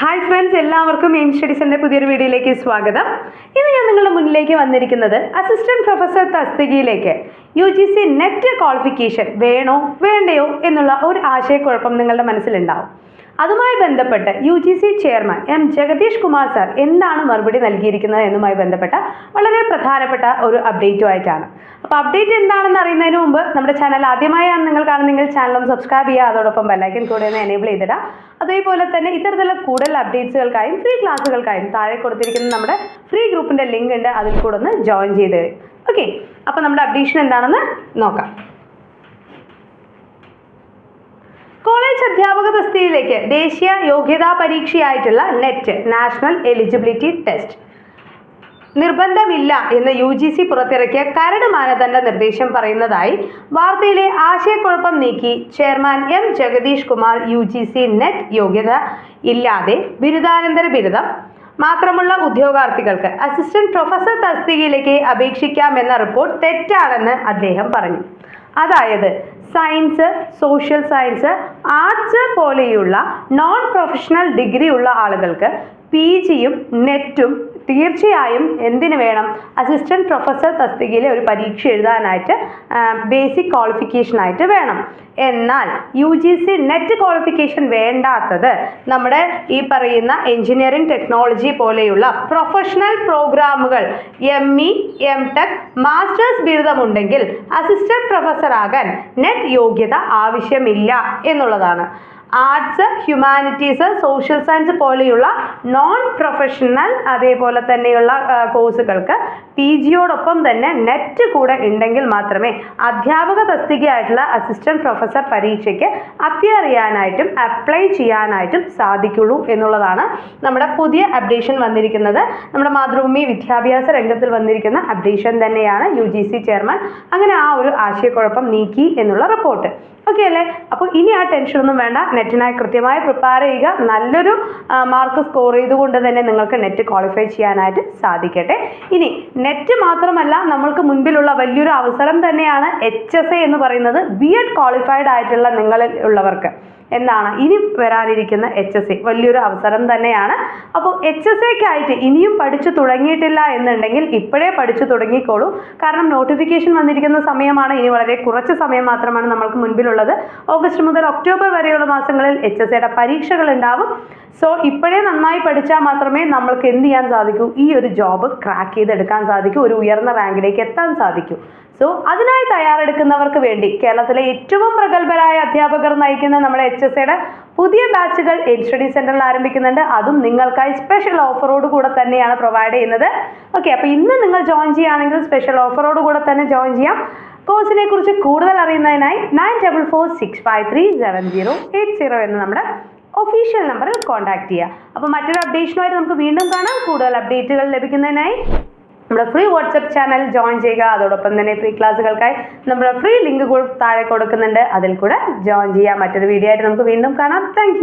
Hi friends എല്ലാവർക്കും aim സ്റ്റഡീസിന്റെ പുതിയൊരു വീഡിയോയിലേക്ക് സ്വാഗതം. ഇന്ന് ഞാൻ നിങ്ങളുടെ മുന്നിലേക്ക് വന്നിരിക്കുന്നത് അസിസ്റ്റന്റ് പ്രൊഫസർ തസ്തികയിലേക്ക്. U G C net qualification വേണോ വേണ്ടയോ എന്നുള്ള ഒരു ആശയക്കുഴപ്പം നിങ്ങളുടെ മനസ്സിലുണ്ടാവും. അതുമായി ബന്ധപ്പെട്ട് U G C chairman M Jagadeesh Kumar sir എന്താണ് മറുപടി നൽകിയിരിക്കുന്നത് എന്നുമായി ബന്ധപ്പെട്ട വളരെ പ്രധാനപ്പെട്ട ഒരു അപ്ഡേറ്റുമായിട്ടാണ് അപ്പോൾ അപ്ഡേറ്റ് എന്താണെന്ന് അറിയുന്നതിന് മുമ്പ് നമ്മുടെ ചാനൽ ആദ്യമായാണ് നിങ്ങൾ കാണുന്നെങ്കിൽ ഒന്ന് സബ്സ്ക്രൈബ് ചെയ്യുക. അതോടൊപ്പം ബെല്ലൈക്കൻ കൂടെ ഒന്ന് എനേബിൾ ചെയ്തിടാം അതേപോലെ തന്നെ ഇത്തരത്തിലുള്ള കൂടുതൽ അപ്ഡേറ്റ്സുകൾക്കായും ഫ്രീ ക്ലാസ്സുകൾക്കായും താഴെ കൊടുത്തിരിക്കുന്ന നമ്മുടെ ഫ്രീ ഗ്രൂപ്പിന്റെ ലിങ്ക് ഉണ്ട്. അതിൽ കൂടെ ഒന്ന് ജോയിൻ ചെയ്ത് ഓക്കെ അപ്പോൾ നമ്മുടെ അപ്ഡേഷൻ എന്താണെന്ന് നോക്കാം. കോളേജ് അധ്യാപക തസ്തികയിലേക്ക് ദേശീയ യോഗ്യതാ പരീക്ഷയായിട്ടുള്ള നെറ്റ് നാഷണൽ എലിജിബിലിറ്റി ടെസ്റ്റ് നിർബന്ധമില്ല എന്ന് യു ജി സി പുറത്തിറക്കിയ കരട് മാനദണ്ഡ നിർദ്ദേശം പറയുന്നതായി വാർത്തയിലെ ആശയക്കുഴപ്പം നീക്കി chairman M Jagadesh Kumar U G C NET യോഗ്യത ഇല്ലാതെ ബിരുദാനന്തര ബിരുദം. മാത്രമുള്ള ഉദ്യോഗാർത്ഥികൾക്ക് അസിസ്റ്റന്റ് പ്രൊഫസർ തസ്തികയിലേക്ക് അപേക്ഷിക്കാമെന്ന റിപ്പോർട്ട് തെറ്റാണെന്ന് അദ്ദേഹം പറഞ്ഞു. അതായത് സയൻസ് സോഷ്യൽ സയൻസ് ആർട്സ് പോലെയുള്ള നോൺ പ്രൊഫഷണൽ ഡിഗ്രി ഉള്ള ആളുകൾക്ക് പി ജിയും നെറ്റും തീർച്ചയായും എന്തിനു വേണം? അസിസ്റ്റന്റ് പ്രൊഫസർ തസ്തികയിലെ ഒരു പരീക്ഷ എഴുതാനായിട്ട് ബേസിക് ക്വാളിഫിക്കേഷനായിട്ട് വേണം. എന്നാൽ U G C NET qualification വേണ്ടാത്തത് നമ്മുടെ ഈ പറയുന്ന എഞ്ചിനീയറിംഗ് ടെക്നോളജി പോലെയുള്ള പ്രൊഫഷണൽ പ്രോഗ്രാമുകൾ M E M tech masters ബിരുദമുണ്ടെങ്കിൽ assistant പ്രൊഫസറാകാൻ നെറ്റ് യോഗ്യത ആവശ്യമില്ല എന്നുള്ളതാണ്. ആർട്സ് ഹ്യൂമാനിറ്റീസ് സോഷ്യൽ സയൻസ് പോലെയുള്ള നോൺ പ്രൊഫഷണൽ അതേപോലെ തന്നെയുള്ള കോഴ്സുകൾക്ക് പി ജിയോടൊപ്പം തന്നെ നെറ്റ് കൂടെ ഉണ്ടെങ്കിൽ മാത്രമേ അധ്യാപക തസ്തികയായിട്ടുള്ള അസിസ്റ്റന്റ് പ്രൊഫസർ പരീക്ഷയ്ക്ക് അപ്പിയർ ചെയ്യാനായിട്ടും അപ്ലൈ ചെയ്യാനായിട്ടും സാധിക്കുള്ളൂ എന്നുള്ളതാണ് നമ്മുടെ പുതിയ അപ്ഡേഷൻ വന്നിരിക്കുന്നത്. നമ്മുടെ മാതൃഭൂമി വിദ്യാഭ്യാസ രംഗത്തിൽ വന്നിരിക്കുന്ന അപ്ഡേഷൻ തന്നെയാണ് യു ജി സി ചെയർമാൻ അങ്ങനെ ആ ഒരു ആശയക്കുഴപ്പം നീക്കി എന്നുള്ള റിപ്പോർട്ട് ഓക്കെ അല്ലേ? അപ്പോൾ ഇനി ആ ടെൻഷനൊന്നും വേണ്ട. നെറ്റിനായി കൃത്യമായി പ്രിപ്പയർ ചെയ്യുക. നല്ലൊരു മാർക്ക് സ്കോർ ചെയ്തുകൊണ്ട് തന്നെ നിങ്ങൾക്ക് നെറ്റ് ക്വാളിഫൈ ചെയ്യാനായിട്ട് സാധിക്കട്ടെ. ഇനി നെറ്റ് മാത്രമല്ല നമ്മൾക്ക് മുൻപിലുള്ള വലിയൊരു അവസരം തന്നെയാണ് എച്ച് എസ് എ എന്ന് പറയുന്നത് ബി എഡ് ക്വാളിഫൈഡ് ആയിട്ടുള്ള നിങ്ങളിൽ ഉള്ളവർക്ക്. എന്താണ് ഇനി വരാനിരിക്കുന്ന എച്ച് എസ് സി വലിയൊരു അവസരം തന്നെയാണ്. അപ്പോൾ എച്ച് എസ് എക്കായിട്ട് ഇനിയും പഠിച്ചു തുടങ്ങിയിട്ടില്ല എന്നുണ്ടെങ്കിൽ ഇപ്പോഴേ പഠിച്ചു തുടങ്ങിക്കോളൂ. കാരണം നോട്ടിഫിക്കേഷൻ വന്നിരിക്കുന്ന സമയമാണ്. ഇനി വളരെ കുറച്ച് സമയം മാത്രമാണ് നമ്മൾക്ക് മുൻപിലുള്ളത്. ഓഗസ്റ്റ് മുതൽ ഒക്ടോബർ വരെയുള്ള മാസങ്ങളിൽ എച്ച് എസ് എയുടെ പരീക്ഷകൾ ഉണ്ടാവും. സോ ഇപ്പോഴേ നന്നായി പഠിച്ചാൽ മാത്രമേ നമ്മൾക്ക് എന്ത് ചെയ്യാൻ സാധിക്കൂ? ഈ ഒരു ജോബ് ക്രാക്ക് ചെയ്തെടുക്കാൻ സാധിക്കൂ. ഒരു ഉയർന്ന റാങ്കിലേക്ക് എത്താൻ സാധിക്കൂ. സോ അതിനായി തയ്യാറെടുക്കുന്നവർക്ക് വേണ്ടി കേരളത്തിലെ ഏറ്റവും പ്രഗത്ഭരായ അധ്യാപകർ നയിക്കുന്ന നമ്മുടെ എച്ച് എസ് എയുടെ പുതിയ ബാച്ചുകൾ എൽ സ്റ്റഡി സെന്ററിൽ ആരംഭിക്കുന്നുണ്ട്. അതും നിങ്ങൾക്കായി സ്പെഷ്യൽ ഓഫറോട് കൂടെ തന്നെയാണ് പ്രൊവൈഡ് ചെയ്യുന്നത്. ഓക്കെ അപ്പോൾ ഇന്ന് നിങ്ങൾ ജോയിൻ ചെയ്യുകയാണെങ്കിൽ സ്പെഷ്യൽ ഓഫറോട് കൂടെ തന്നെ ജോയിൻ ചെയ്യാം. കോഴ്സിനെ കുറിച്ച് കൂടുതൽ അറിയുന്നതിനായി nine double four six five three seven zero eight zero എന്ന നമ്മുടെ ഒഫീഷ്യൽ നമ്പറിൽ കോൺടാക്ട് ചെയ്യുക. അപ്പോൾ മറ്റൊരു അപ്ഡേഷനുമായിട്ട് നമുക്ക് വീണ്ടും കാണാം. കൂടുതൽ അപ്ഡേറ്റുകൾ ലഭിക്കുന്നതിനായി നമ്മുടെ ഫ്രീ വാട്സപ്പ് ചാനൽ ജോയിൻ ചെയ്യുക. അതോടൊപ്പം തന്നെ ഫ്രീ ക്ലാസ്സുകൾക്കായി നമ്മുടെ ഫ്രീ ലിങ്ക് താഴെ കൊടുക്കുന്നുണ്ട്. അതിൽ കൂടെ ജോയിൻ ചെയ്യാം മറ്റൊരു വീഡിയോ ആയിട്ട് നമുക്ക് വീണ്ടും കാണാം. താങ്ക്